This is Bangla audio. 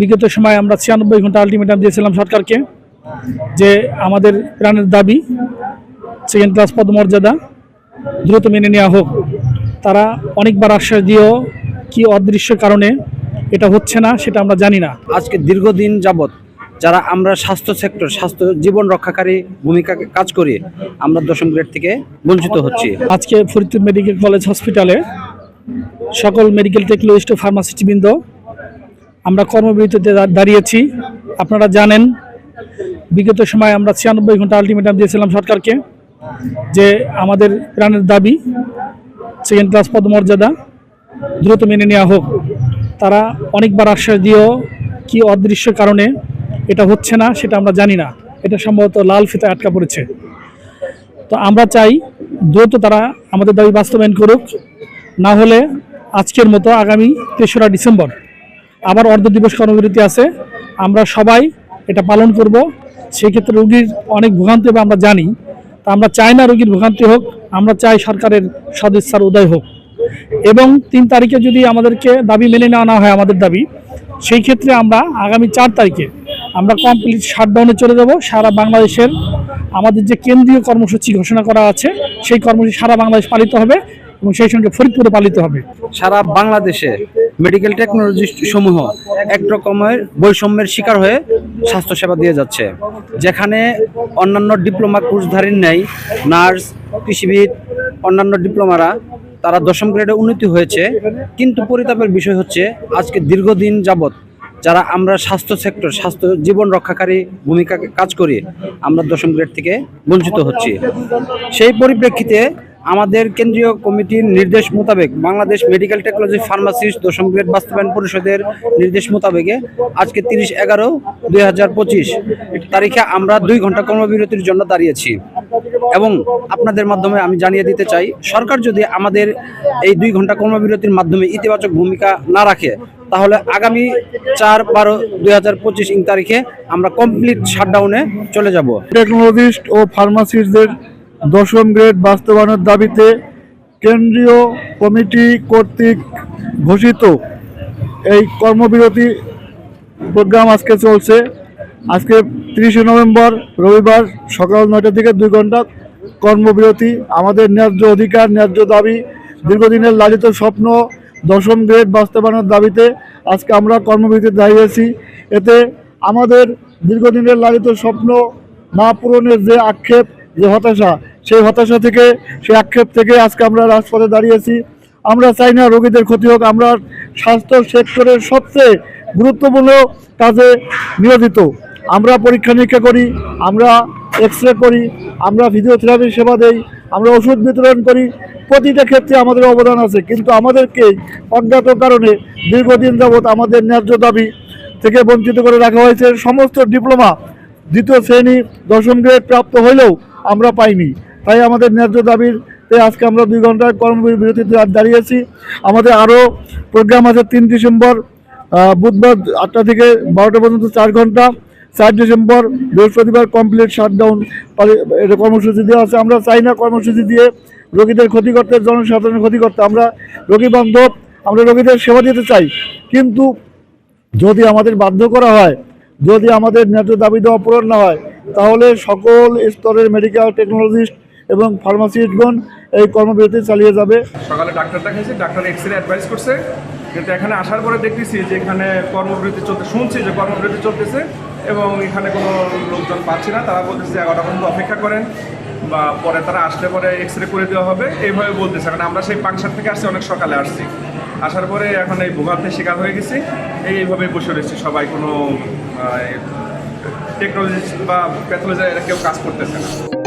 বিগত সময় আমরা ছিয়ানব্বই ঘণ্টা আলটিমেটাম দিয়েছিলাম সরকারকে যে আমাদের প্রাণের দাবি সেকেন্ড ক্লাস পদমর্যাদা দ্রুত মেনে নেওয়া হোক। তারা অনেকবার আশ্বাস দিয়েও কি অদৃশ্য কারণে এটা হচ্ছে না সেটা আমরা জানি না। আজকে দীর্ঘদিন যাবৎ যারা আমরা স্বাস্থ্য সেক্টর স্বাস্থ্য জীবন রক্ষাকারী ভূমিকা কাজ করি আমরা দশম গ্রেড থেকে বঞ্চিত হচ্ছি। আজকে ফরিদপুর মেডিকেল কলেজ হসপিটালে সকল মেডিকেল টেকনোলজিস্ট ও ফার্মাসিস্টবৃন্দ আমরা কর্মবিরতিতে দাঁড়িয়েছি। আপনারা জানেন, বিগত সময় আমরা ছিয়ানব্বই ঘণ্টা আলটিমেটাম দিয়েছিলাম সরকারকে যে আমাদের প্রাণের দাবি সেকেন্ড ক্লাস পদমর্যাদা দ্রুত মেনে নেওয়া হোক। তারা অনেকবার আশ্বাস দিয়েও কি অদৃশ্য কারণে এটা হচ্ছে না, সেটা আমরা জানি না। এটা সম্ভবত লাল ফিতে আটকা পড়েছে। তো আমরা চাই দ্রুত তারা আমাদের দাবি বাস্তবায়ন করুক। না হলে আজকের মতো আগামী তেসরা ডিসেম্বর আবার অর্ধ দিবস কর্মবিরতি আছে। আমরা সবাই এটা পালন করব। সেক্ষেত্রে রোগীর অনেক ভোগান্তি হবে, আমরা জানি। তা আমরা চাই না রোগীর ভোগান্তি হোক, আমরা চাই সরকারের সদিচ্ছার উদয় হোক। এবং তিন তারিখে যদি আমাদেরকে দাবি মেনে নেওয়া না হয়, আমাদের দাবি, সেই ক্ষেত্রে আমরা আগামী চার তারিখে আমরা কমপ্লিট শাটডাউনে চলে যাব। সারা বাংলাদেশের আমাদের যে কেন্দ্রীয় কর্মসূচি ঘোষণা করা আছে, সেই কর্মসূচি সারা বাংলাদেশ পালিত হবে এবং সেই সঙ্গে ফরিদপুরে পালিত হবে। সারা বাংলাদেশে মেডিকেল টেকনোলজিস্ট সমূহ এক রকমের বৈষম্যের শিকার হয়ে স্বাস্থ্যসেবা দিয়ে যাচ্ছে। যেখানে অন্যান্য ডিপ্লোমা কোর্সধারীর নেই নার্স কৃষিবিদ, অন্যান্য ডিপ্লোমারা তারা দশম গ্রেডে উন্নতি হয়েছে। কিন্তু পরিতাপের বিষয় হচ্ছে, আজকে দীর্ঘদিন যাবৎ যারা আমরা স্বাস্থ্য সেক্টর স্বাস্থ্য জীবন রক্ষাকারী ভূমিকা কাজ করি, আমরা দশম গ্রেড থেকে বঞ্চিত হচ্ছি। সেই পরিপ্রেক্ষিতে আমাদের কেন্দ্রীয় কমিটির নির্দেশ মোতাবেক বাংলাদেশ মেডিকেল টেকনোলজি ফার্মাসিস্ট দশম গ্রেড বাস্তবায়ন পরিষদের নির্দেশ মোতাবেকে আজকে তিরিশ এগারো দুই তারিখে আমরা দুই ঘণ্টা কর্মবিরতির জন্য দাঁড়িয়েছি। এবং আপনাদের মাধ্যমে আমি জানিয়ে দিতে চাই, সরকার যদি আমাদের এই দুই ঘণ্টা কর্মবিরতির মাধ্যমে ইতিবাচক ভূমিকা না রাখে, তাহলে আগামী চার বারো দুই হাজার পঁচিশ ইং তারিখে আমরা কমপ্লিট শাটডাউনে চলে যাব। টেকনোলজিস্ট ও ফার্মাসিস্টদের দশম গ্রেড বাস্তবায়নের দাবিতে কেন্দ্রীয় কমিটি কর্তৃক ঘোষিত এই কর্মবিরতি প্রোগ্রাম আজকে চলছে। আজকে তিরিশে নভেম্বর, রবিবার সকাল নয়টা থেকে দুই ঘণ্টা কর্মবিরতি। আমাদের ন্যায্য অধিকার, ন্যায্য দাবি, দীর্ঘদিনের লালিত স্বপ্ন, দশম গ্রেড বাস্তবায়নের দাবিতে আজকে আমরা কর্মবিরতি দাঁড়িয়েছি এতে আমাদের দীর্ঘদিনের লালিত স্বপ্ন না পূরণের যে আক্ষেপ, যে হতাশা সেই হতাশা থেকে, সেই আক্ষেপ থেকে আজকে আমরা রাজপথে দাঁড়িয়েছি। আমরা চাই না রোগীদের ক্ষতি হোক, আমরা স্বাস্থ্য সেক্টরের সবচেয়ে গুরুত্বপূর্ণ কাজে নিয়োজিত। আমরা পরীক্ষা নিরীক্ষা করি, আমরা এক্স রে করি, আমরা ফিজিওথেরাপি সেবা দেই, আমরা ওষুধ বিতরণ করি। প্রতিটা ক্ষেত্রে আমাদের অবদান আছে, কিন্তু আমাদেরকে অজ্ঞাত কারণে দীর্ঘদিন যাবৎ আমাদের ন্যায্য দাবি থেকে বঞ্চিত করে রাখা হয়েছে। সমস্ত ডিপ্লোমা দ্বিতীয় শ্রেণি, দশম গ্রেড প্রাপ্ত হইলেও আমরা পাইনি। তাই আমাদের ন্যায্য দাবিতে আজকে আমরা দুই ঘণ্টার কর্মবিরতিতে দাঁড়িয়েছি। আমাদের আরও প্রোগ্রাম আছে তিন ডিসেম্বর বুধবার আটটা থেকে বারোটা পর্যন্ত চার ঘণ্টা। চার ডিসেম্বর বৃহস্পতিবার কমপ্লিট শাটডাউন এটা কর্মসূচি দেওয়া আছে। আমরা চাই না কর্মসূচি দিয়ে রোগীদের ক্ষতি করতে জনসাধারণের ক্ষতি করতে আমরা রোগী বান্ধব, আমরা রোগীদের সেবা দিতে চাই। কিন্তু যদি আমাদের বাধ্য করা হয়, যদি আমাদের ন্যায্য দাবি দেওয়া পূরণ না হয়, তাহলে সকল স্তরের মেডিকেল টেকনোলজিস্ট এবং ফার্মাসিস্টগণ এই কর্মবিরতি চালিয়ে যাবে। সকালে ডাক্তার দেখাইছি ডাক্তার এক্স রে অ্যাডভাইস করছে। কিন্তু এখানে আসার পরে দেখতেছি যে এখানে কর্মবিরতি চলতে শুনছি যে কর্মবিরতি চলতেছে এবং এখানে কোনো লোকজন পাচ্ছি না। তারা বলতেছে এগারোটা পর্যন্ত অপেক্ষা করেন বা পরে তারা আসলে পরে এক্স রে করে দেওয়া হবে। এইভাবে বলতেছে। কারণ আমরা সেই পাংশার থেকে আসছি, অনেক সকালে আসছি। আসার পরে এখন এই ভোগান্তির শিকার হয়ে গেছি। এই এইভাবে বসে রয়েছি। সবাই কোনো টেকনোলজি বা প্যাথোলজি এরা কেউ কাজ করতেছে না।